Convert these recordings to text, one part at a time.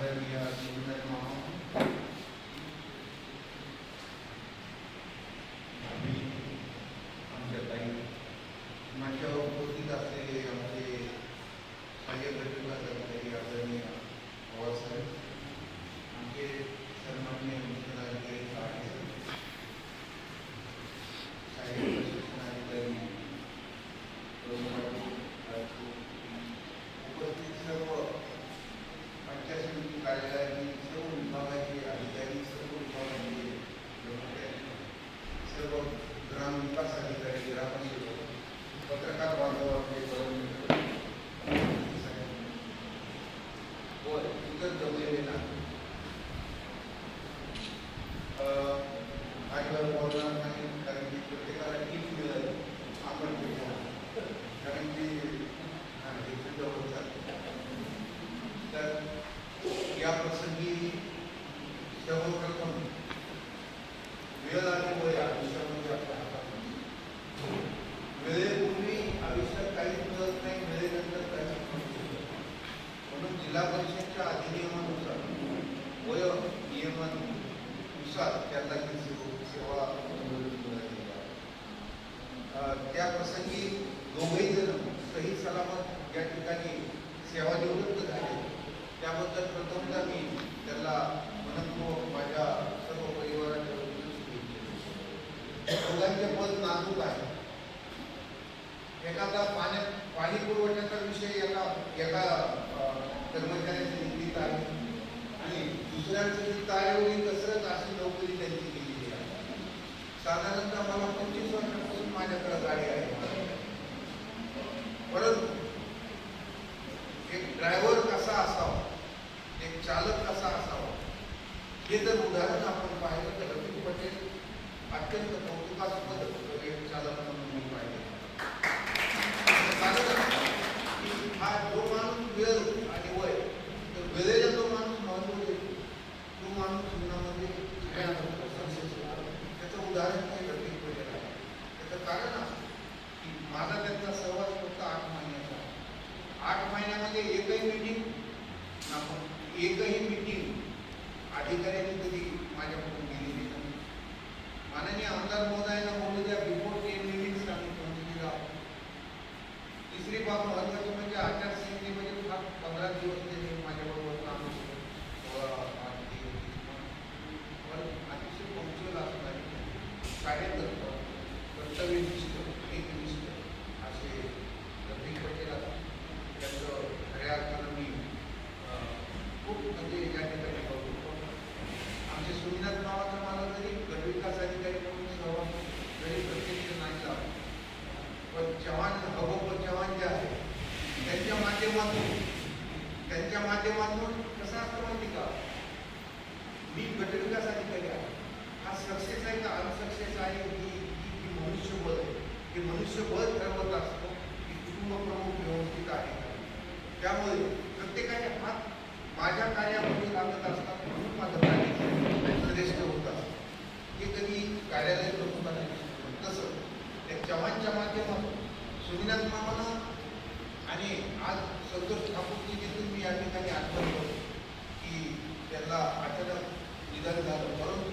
आदरणीय सुंदर मामा आम्ही आमच्या ताई माझ्या उपस्थित असलेले आमचे माझ्या गटविकास अधिकारी आदरणीय पवारसाहेब आमचे सन्मान्य मुख्य अधिकारी काळे सहाय्यक प्रशिक्षण अधिकारी प्रमुख राजपूत उपस्थित सर्व पंचायत समिती कार्यालयातील सर्व विभागाचे अधिकारी सर्व विभागाचे प्रमुख आहेत. सर्व ग्रामविकास अधिकारी ग्रामसेवक पत्रकार बांधव आपले व इतर जमलेले नाते अं, बोलणार नाही कारण की प्रत्येकाला टीप मिळाली आपण कारण की हे सिद्ध तर या प्रसंगी सर्वप्रथम वेळ आणि वय आयुष्यामध्ये आपल्या हातात नसते. वेळेपूर्वी आयुष्यात काही मिळत नाही वेळेनंतर काही मिळत म्हणून जिल्हा परिषदच्या अधिनियमानुसार वय नियमानुसार त्यांना ही सेवा सेवा मिळालेली आहे. अं, त्या प्रसंगी दोघेही जण सही सलामत या ठिकाणी सेवानिवृत्त झाले. त्याबद्दल प्रथमतः मी त्याला मनपूर्वक माझ्या सर्व परिवाराच्या वतीने शुभेच्छा दोघांचे पद नाजूक आहे. एखादा पाण्यात पाणी पुरवठ्याचा विषय एका एका अं, कर्मचाऱ्याच्या निधीत आहे. आणि दुसऱ्यांचं जी तारेवरील कसरत अशी नोकरी त्यांची केलेली आहे. साधारणतः मला पंचवीस माझ्याकडे गाडी आहे. परंतु एक ड्रायव्हर कसा असावा एक चालक कसा असावा हे जर उदाहरण आपण पाहिलं तर रवी पटेल अत्यंत कौतुकास्पद एक चालक म्हणून मी पाहिले सांगत असतो की हा जो माणूस वेळ आणि वय तर वेळेला जो माणूस महत्त्व देतो तो माणूस जीवनामध्ये सक्सेस होतो त्याचं उदाहरण हे रफिक पटेल आहे त्याचं कारण असं की माझा त्यांचा सहवास फक्त आठ महिन्याचा आहे. आठ महिन्यामध्ये एकही मीटिंग आपण एकही मीटिंग अधिकाऱ्यांनी कधी माझ्याकडून गेलेली नाही माननीय आमदार महोदयांना बोलू द्या बिफोर टेन मिनिट्स आम्ही पोहोचलेलो आहोत तिसरी बाब महत्वाची म्हणजे आचारसंहितेमध्ये फार पंधरा दिवस त्यांनी माझ्याबरोबर काम केलं व आणि ते पण अतिशय पंक्च्युअल असणारे कार्यकर्ता कर्तव्यनिष्ठ एकनिष्ठ असे रफिक पटेल असतात. त्यांचं खऱ्या अर्थानं मी अं, खूप म्हणजे या ठिकाणी कौतुक करतो. आमचे सुनीनाथ नावाचा मला जरी गटविकास अधिकारी म्हणून सहभाग जरी प्रत्यक्ष नाही लाभला पण चव्हाण हबप चव्हाण जे आहे त्यांच्या माध्यमातून त्यांच्या माध्यमातून कसं असतं माहिती का? मी गटविकास अधिकारी आहे हा सक्सेस आहे का? अनसक्सेस आहे ही ही- ही मनुष्यबळ आहे हे मनुष्यबळ ठरवत असतो की कुटुंब प्रमुख व्यवस्थित आहे का त्यामुळे प्रत्येकाचे हात माझ्या कार्यामध्ये लागत असतात म्हणून माझं कार्य श्रेष्ठ होत असतं हे कधी कार्यालय प्रमुखाला दिसत नाही. तसं त्या चव्हाणच्या माध्यमातून सुनीनाथ मामानं आणि आज संतोष ठाकूरजी जिथून मी या ठिकाणी आठवण करतो की त्यांना अचानक निधन झालं परंतु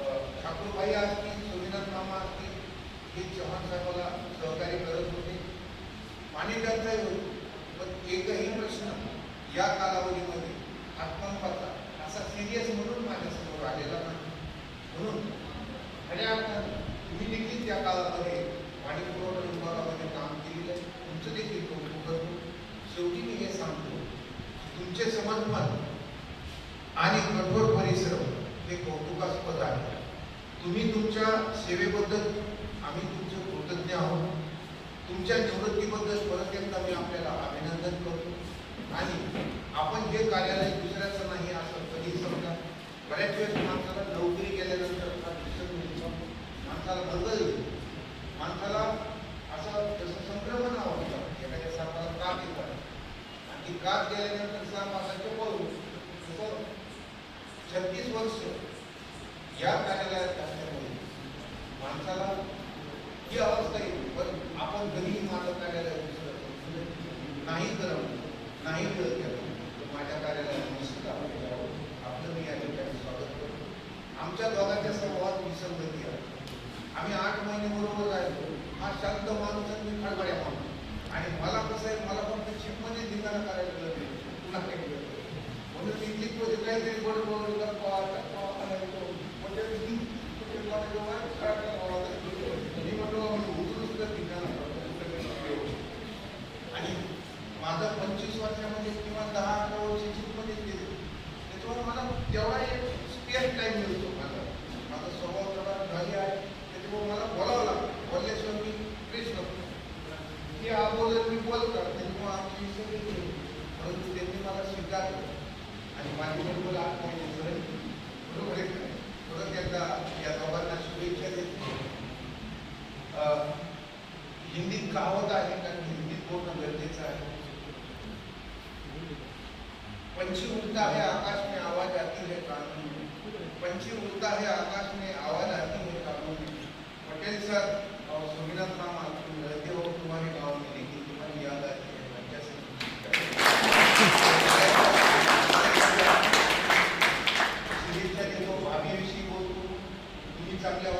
अं, ठाकूरबाई असतील सोमीनाथ मामा असतील हे चव्हाण साहेबाला सहकार्य करत होते पाणी टंचाई होती पण एकही प्रश्न या कालावधीमध्ये आत्महत्या असा सिरियस म्हणून माझ्यासमोर आलेला नाही. म्हणून खऱ्या अर्थाने तुम्ही देखील त्या काळामध्ये पाणी पुरवठा विभागामध्ये काम केलेलं आहे. तुमचं देखील कौतुक करतो. शेवटी मी हे सांगतो तुमचे समर्पण आणि कठोर परिश्रम हे कौतुकास्पद आहे. तुम्ही तुमच्या सेवेबद्दल आम्ही तुमचे कृतज्ञ आहोत. तुमच्या निवृत्तीबद्दल परत एकदा मी आपल्याला अभिनंदन करतो. आणि आपण जे कार्यालय दुसऱ्याचं नाही असं कधी समजा बऱ्याच वेळेस माणसाला नोकरी केल्यानंतर माणसाला बदल येतो. माणसाला असं जसं संक्रमण आवडतं एखाद्या सापाला काप येतात आणि ती काप गेल्यानंतर साप असायचे चपळ तसं छत्तीस वर्ष या कार्यालयात असल्यामुळे माणसाला सांगितलं माझ्या कार्यालयात निश्चित आपण घ्यावं आपलं मी या ठिकाणी स्वागत करतो आमच्या दोघांच्या संवाद विसंगती आहे. आम्ही आठ महिने बरोबर राहिलो हा शांत माणूस आणि मी खडबड्या माणूस आणि मला कसं आहे मला फक्त चिपमध्ये निघाला करायला मिळेल पुन्हा काही मिळत म्हणून मी तिथमध्ये काहीतरी बडबड गप्पा टप्पा करायचो म्हणजे स्पेअर मिळतो माझा. माझा स्वभाव तेवढा भारी आहे त्याच्यामुळे मला बोलावं लागतं. बोलल्याशिवाय मी फ्रेश नसतो. की अगोदर मी बोलतात त्याच्यामुळे आमची ही सगळी परंतु त्यांनी मला स्वीकारलं. आणि माझी बरोबर आठ महिने झाले बरोबर आहे परत एकदा या दोघांना शुभेच्छा देतो. हिंदीत कहावत आहे कारण हिंदीत बोलणं गरजेचं आहे. पंछी उड़ता है आकाश कानून में हे आकाशने आवाज आती है पटेल सर